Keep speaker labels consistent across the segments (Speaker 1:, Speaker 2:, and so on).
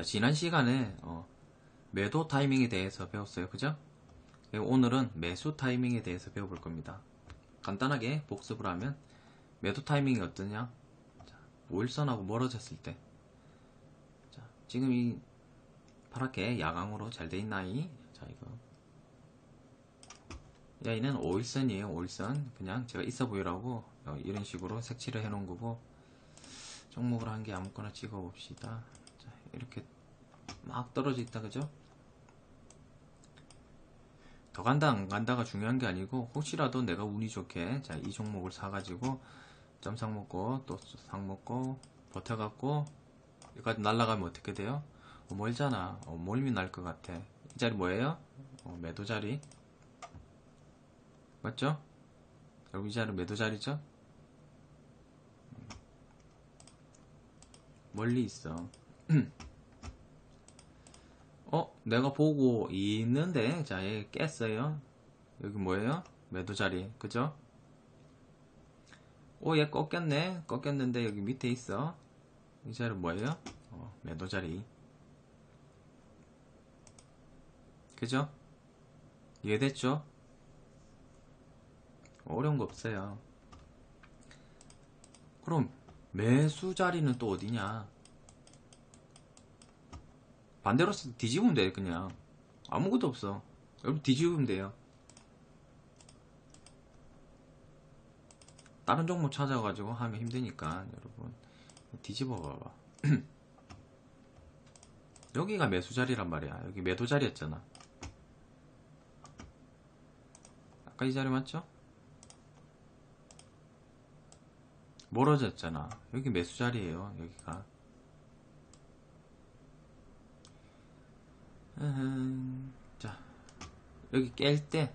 Speaker 1: 자, 지난 시간에 어, 매도 타이밍에 대해서 배웠어요. 그죠? 그리고 오늘은 매수 타이밍에 대해서 배워볼 겁니다. 간단하게 복습을 하면 매도 타이밍이 어떠냐? 자, 5일선하고 멀어졌을 때. 자, 지금 이 파랗게 야광으로 잘 돼 있 나이? 자, 이거. 여기는 5일선이에요. 5일선. 그냥 제가 있어 보이라고 어, 이런 식으로 색칠을 해 놓은 거고 종목을 한 개 아무거나 찍어 봅시다. 자, 이렇게 막 떨어져 있다 그죠? 더 간다 안 간다가 중요한 게 아니고 혹시라도 내가 운이 좋게 자, 이 종목을 사가지고 점상 먹고 또 상 먹고 버텨갖고 여기까지 날아가면 어떻게 돼요? 어, 멀잖아. 어, 멀면 날것 같아. 이 자리 뭐예요? 어, 매도 자리. 맞죠? 여러분 이 자리 매도 자리죠? 멀리 있어. 어, 내가 보고 있는데, 자, 얘 깼어요. 여기 뭐예요? 매도 자리, 그죠? 오, 얘 꺾였네. 꺾였는데 여기 밑에 있어. 이 자리 뭐예요? 어, 매도 자리. 그죠? 이해됐죠? 어려운 거 없어요. 그럼 매수 자리는 또 어디냐? 반대로 써- 뒤집으면 돼 그냥. 아무것도 없어. 여러분 뒤집으면 돼요. 다른 종목 찾아가지고 하면 힘드니까 여러분. 뒤집어 봐봐. 여기가 매수 자리란 말이야. 여기 매도 자리였잖아. 아까 이 자리 맞죠? 멀어졌잖아. 여기 매수 자리에요 여기가 으흠. 자, 여기 깰 때,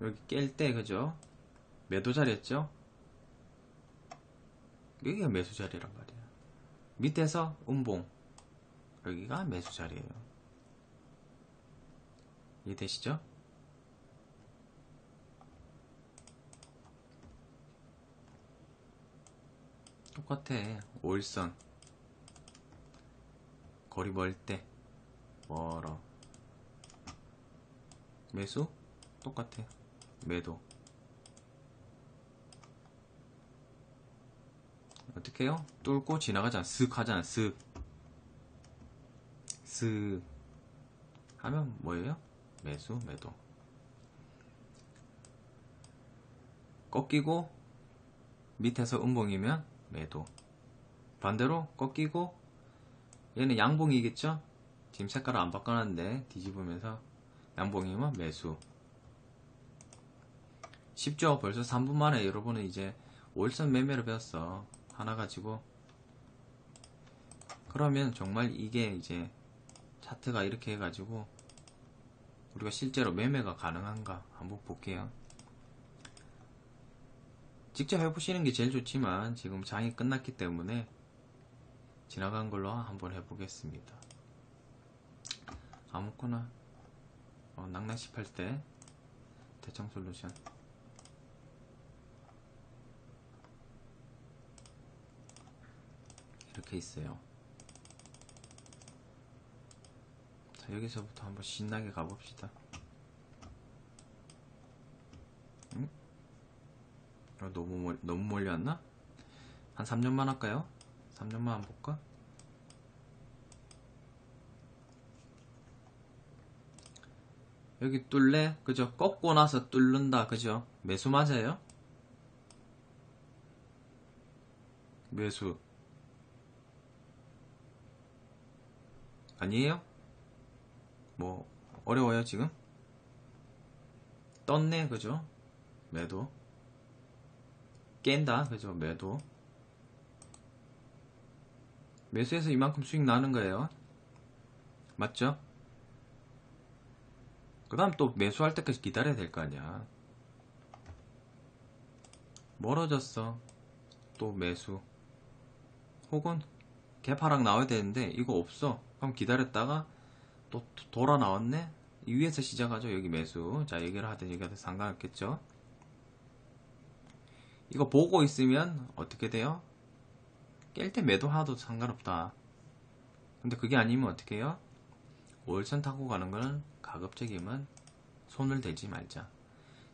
Speaker 1: 여기 깰 때, 그죠? 매도 자리였죠? 여기가 매수 자리란 말이야. 밑에서 음봉. 여기가 매수 자리예요. 이해되시죠? 똑같아. 5일선. 거리 멀 때. 멀어 매수? 똑같아. 매도. 어떻게 해요? 뚫고 지나가잖아 쓱 하잖아 쓱쓱 하면 뭐예요? 매수 매도. 꺾이고 밑에서 음봉이면 매도. 반대로 꺾이고 얘는 양봉이겠죠? 지금 색깔을 안 바꿔놨는데 뒤집으면서. 양봉이면 매수. 쉽죠? 벌써 3분 만에 여러분은 이제 5일선 매매를 배웠어. 하나 가지고. 그러면 정말 이게 이제 차트가 이렇게 해가지고 우리가 실제로 매매가 가능한가? 한번 볼게요. 직접 해보시는 게 제일 좋지만 지금 장이 끝났기 때문에 지나간 걸로 한번 해보겠습니다 아무거나 어, 낭낭시 팔때 대청 솔루션 이렇게 있어요 자 여기서부터 한번 신나게 가봅시다 응? 어, 너무 멀, 너무 멀리 왔나? 한 3년만 할까요? 3년만 한번 볼까? 여기 뚫래? 그죠? 꺾고 나서 뚫는다. 그죠? 매수 맞아요? 매수. 아니에요? 뭐, 어려워요, 지금? 떴네, 그죠? 매도. 깬다, 그죠? 매도. 매수해서 이만큼 수익 나는 거예요. 맞죠? 그 다음 또 매수할 때까지 기다려야 될 거 아니야. 멀어졌어. 또 매수. 혹은 개파락 나와야 되는데 이거 없어. 그럼 기다렸다가 또 돌아 나왔네? 이 위에서 시작하죠. 여기 매수. 자, 얘기를 하든 얘기하든 상관없겠죠. 이거 보고 있으면 어떻게 돼요? 깰 때 매도 하도 상관없다. 근데 그게 아니면 어떻게 해요? 5일선 타고 가는 거는 가급적이면 손을 대지 말자.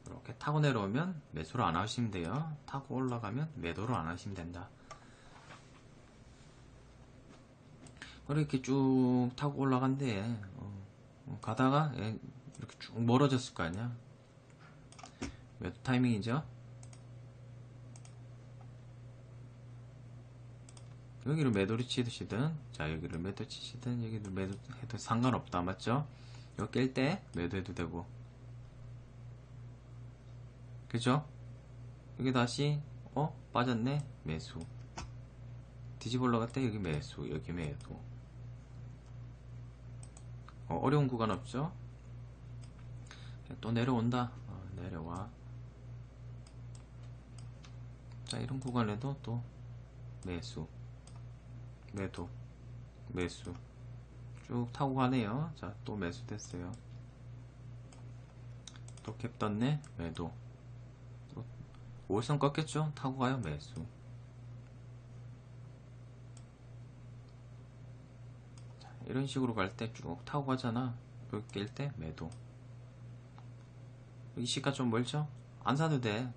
Speaker 1: 이렇게 타고 내려오면 매수를 안 하시면 돼요. 타고 올라가면 매도를 안 하시면 된다. 이렇게 쭉 타고 올라간대. 어, 어, 가다가 예, 이렇게 쭉 멀어졌을 거 아니야. 매도 타이밍이죠. 여기를 매도를 치시든 자 여기를 매도 치시든 여기를 매도 해도 상관없다 맞죠? 여기 깰 때? 매도해도 되고. 그죠? 여기 다시 어? 빠졌네? 매수. 뒤집어 올라갈 때 여기 매수. 여기 매도. 어, 어려운 구간 없죠? 또 내려온다. 어, 내려와. 자 이런 구간에도 또 매수. 매도. 매수 쭉 타고 가네요. 자 또 매수 됐어요. 또캡 떴네 매도. 또 5일선 꺾였죠? 타고 가요 매수. 자, 이런 식으로 갈 때 쭉 타고 가잖아. 여기 깰 때 매도. 이 시가 좀 멀죠? 안 사도 돼.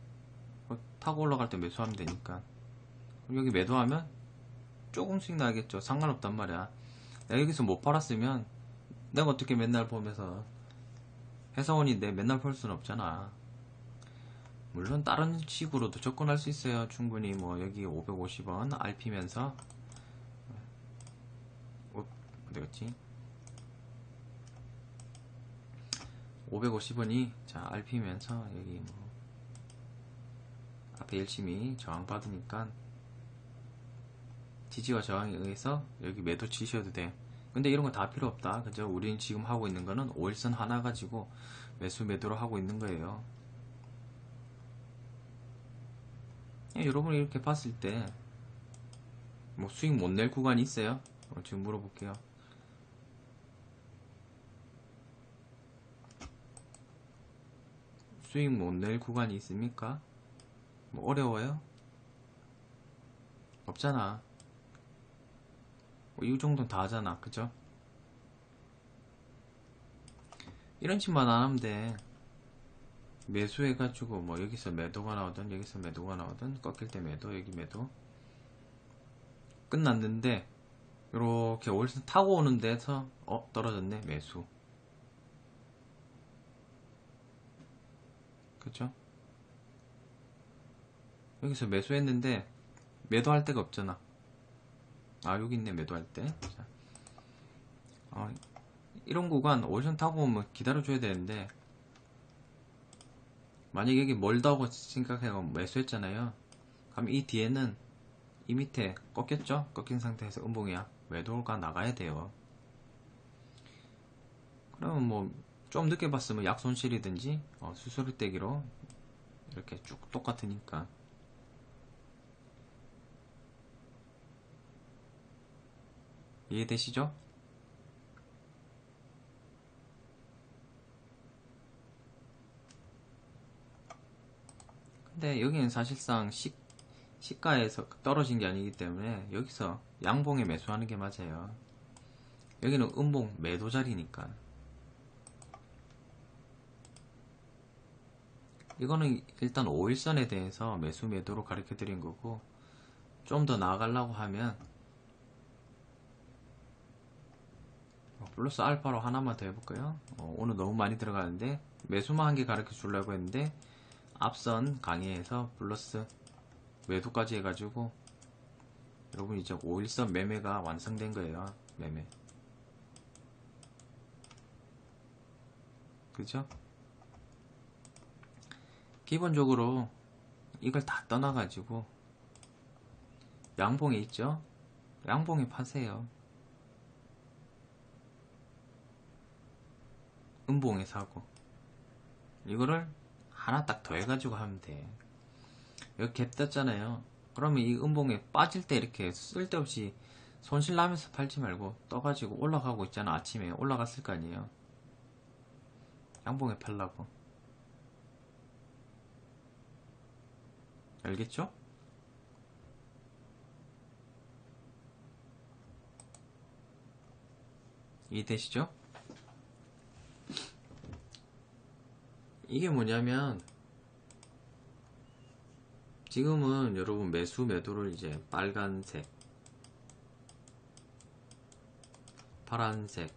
Speaker 1: 어, 타고 올라갈 때 매수하면 되니까. 여기 매도하면 조금씩 나겠죠. 상관없단 말이야. 여기서 못 팔았으면 내가 어떻게 맨날 보면서 회사원인데 맨날 볼 수는 없잖아. 물론 다른 식으로도 접근할 수 있어요. 충분히 뭐 여기 550원 알피면서 어, 어디갔지? 550원이 자 알피면서 여기 뭐 앞에 열심히 저항 받으니까 지지와 저항에 의해서 여기 매도 치셔도 돼. 근데 이런 거 다 필요 없다. 그죠? 우리는 지금 하고 있는 거는 5일선 하나 가지고 매수 매도를 하고 있는 거예요. 예, 여러분이 이렇게 봤을 때, 뭐 수익 못 낼 구간이 있어요? 어, 지금 물어볼게요. 수익 못 낼 구간이 있습니까? 뭐 어려워요? 없잖아. 뭐 이 정도는 다 하잖아. 그죠? 이런 식만 안 하면 돼. 매수해가지고 뭐 여기서 매도가 나오든 여기서 매도가 나오든 꺾일 때 매도 여기 매도 끝났는데 이렇게 올선 타고 오는 데서 어 떨어졌네 매수 그죠? 여기서 매수했는데 매도할 데가 없잖아 아 여기 있네 매도할 때. 자. 어, 이런 구간 오션 타고 오면 기다려줘야 되는데 만약에 여기 멀다고 생각해서 매수했잖아요. 그럼 이 뒤에는 이 밑에 꺾였죠? 꺾인 상태에서 음봉이야. 매도가 나가야 돼요. 그러면 뭐 좀 늦게 봤으면 약 손실이든지 어, 수수료 떼기로 이렇게 쭉 똑같으니까 이해되시죠? 근데 여기는 사실상 시, 시가에서 떨어진 게 아니기 때문에 여기서 양봉에 매수하는 게 맞아요. 여기는 음봉 매도 자리니까. 이거는 일단 5일선에 대해서 매수 매도로 가르쳐 드린 거고 좀 더 나아가려고 하면 플러스 알파로 하나만 더 해볼까요? 어, 오늘 너무 많이 들어가는데 매수만 한 개 가르쳐 주려고 했는데 앞선 강의에서 플러스 매도까지 해가지고 여러분 이제 5일선 매매가 완성된 거예요 매매 그죠? 기본적으로 이걸 다 떠나가지고 양봉에 있죠? 양봉에 파세요 음봉에 사고. 이거를 하나 딱 더 해가지고 하면 돼. 여기 갭 떴잖아요. 그러면 이 음봉에 빠질 때 이렇게 쓸데없이 손실 나면서 팔지 말고 떠가지고 올라가고 있잖아. 아침에 올라갔을 거 아니에요. 양봉에 팔라고. 알겠죠? 이해되시죠? 이게 뭐냐면 지금은 여러분 매수 매도를 이제 빨간색 파란색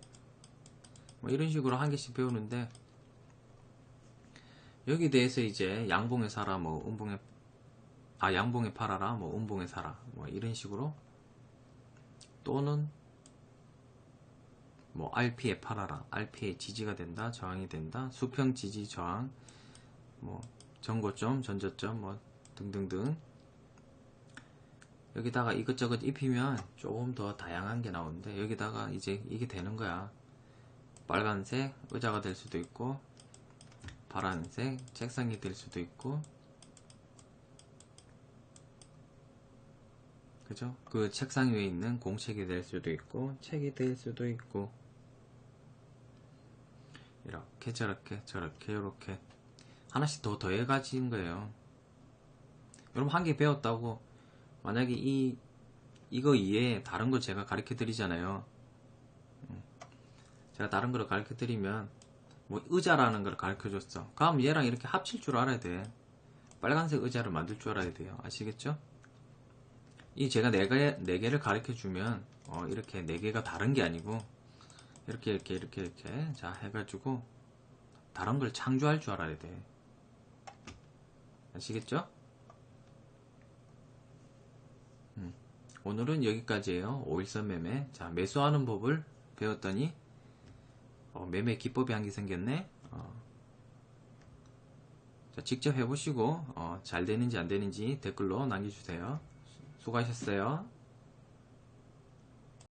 Speaker 1: 뭐 이런 식으로 한 개씩 배우는데 여기 대해서 이제 양봉에 사라 뭐 음봉에 아 양봉에 팔아라 뭐 음봉에 사라 뭐 이런 식으로 또는 뭐 RP에 팔아라 RP에 지지가 된다 저항이 된다 수평 지지 저항 뭐 전고점 전저점 뭐 등등등. 여기다가 이것저것 입히면 조금 더 다양한 게 나오는데 여기다가 이제 이게 되는 거야. 빨간색 의자가 될 수도 있고 파란색 책상이 될 수도 있고. 그죠? 그 책상 위에 있는 공책이 될 수도 있고 책이 될 수도 있고 이렇게 저렇게 저렇게 이렇게 하나씩 더 더해 가진 거예요. 여러분 한 개 배웠다고 만약에 이 이거 이외에 다른 거 제가 가르쳐 드리잖아요. 음. 제가 다른 거를 가르쳐 드리면 뭐 의자라는 걸 가르쳐 줬어. 그럼 얘랑 이렇게 합칠 줄 알아야 돼. 빨간색 의자를 만들 줄 알아야 돼요. 아시겠죠? 이 제가 네, 개, 네 개를 가르쳐 주면 어, 이렇게 네 개가 다른 게 아니고 이렇게 이렇게 이렇게 이렇게 자 해가지고 다른 걸 창조할 줄 알아야 돼. 아시겠죠? 음, 오늘은 여기까지예요. 5일선 매매. 자 매수하는 법을 배웠더니 어, 매매 기법이 한개 생겼네. 어. 자, 직접 해보시고 어, 잘 되는지 안 되는지 댓글로 남겨주세요. 수고하셨어요.